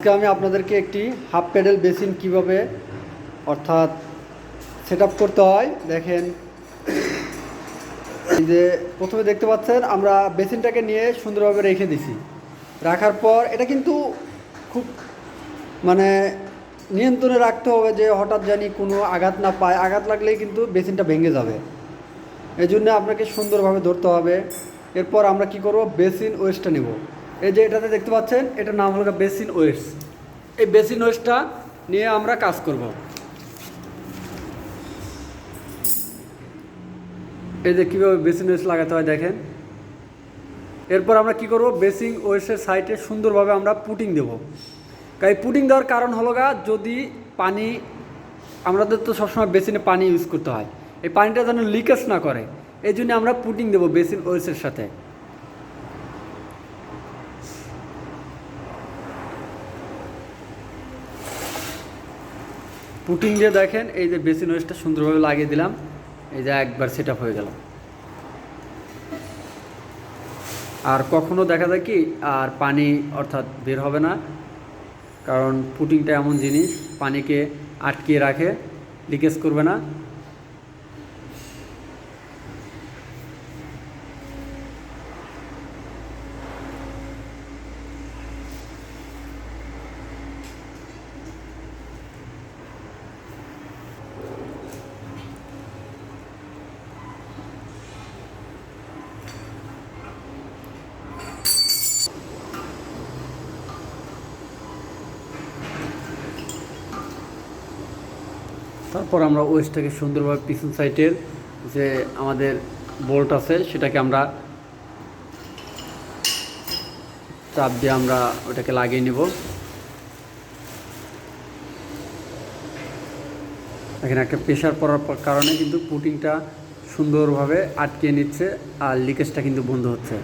আজকে আমি আপনাদেরকে একটি হাফ প্যাডেল বেসিন কীভাবে, অর্থাৎ সেট করতে হয়, দেখেন। এই যে প্রথমে দেখতে পাচ্ছেন, আমরা বেসিনটাকে নিয়ে সুন্দরভাবে রেখে দিছি। রাখার পর এটা কিন্তু খুব মানে নিয়ন্ত্রণে রাখতে হবে যে হঠাৎ জানি কোনো আঘাত না পায়। আঘাত লাগলেই কিন্তু বেসিনটা ভেঙে যাবে। এই জন্য আপনাকে সুন্দরভাবে ধরতে হবে। এরপর আমরা কি করব? বেসিন ওয়েস্টটা নেব। এই যে এটাতে দেখতে পাচ্ছেন, এটার নাম হলো বেসিন ওয়েস্ট এই বেসিন ওয়েস্টটা নিয়ে আমরা কাজ করব। এই যে কীভাবে বেসিন ওয়েস্ট লাগাতে হয় দেখেন। এরপর আমরা কি করব? বেসিং ওয়েস্টের সাইডে সুন্দরভাবে আমরা পুটিং দেব। তাই পুটিং দেওয়ার কারণ হলো গা যদি পানি, আমাদের তো সবসময় বেসিনে পানি ইউজ করতে হয়। এই পানিটা যেন লিকেজ না করে, এই জন্য আমরা পুটিং দেবো বেসিন ওয়েস্টের সাথে। পুটিং দিয়ে দেখেন, এই যে বেসিন ওয়েস্টটা সুন্দরভাবে লাগিয়ে দিলাম, এই যে একবার সেট হয়ে গেল। আর কখনো দেখা যায় কি, আর পানি অর্থাৎ বের হবে না, কারণ পুটিংটা এমন জিনিস, পানিকে আটকিয়ে রাখে লিকেজ করবে না। তারপর আমরা ওয়েস্টটাকে সুন্দরভাবে পিছন সাইডের যে আমাদের বোল্ট আছে, সেটাকে আমরা চাপ দিয়ে আমরা ওটাকে লাগিয়ে নিব। এখানে একটা প্রেশার পড়ার কারণে কিন্তু পুটিংটা সুন্দরভাবে আটকে নিচ্ছে আর লিকেজটা কিন্তু বন্ধ হচ্ছে।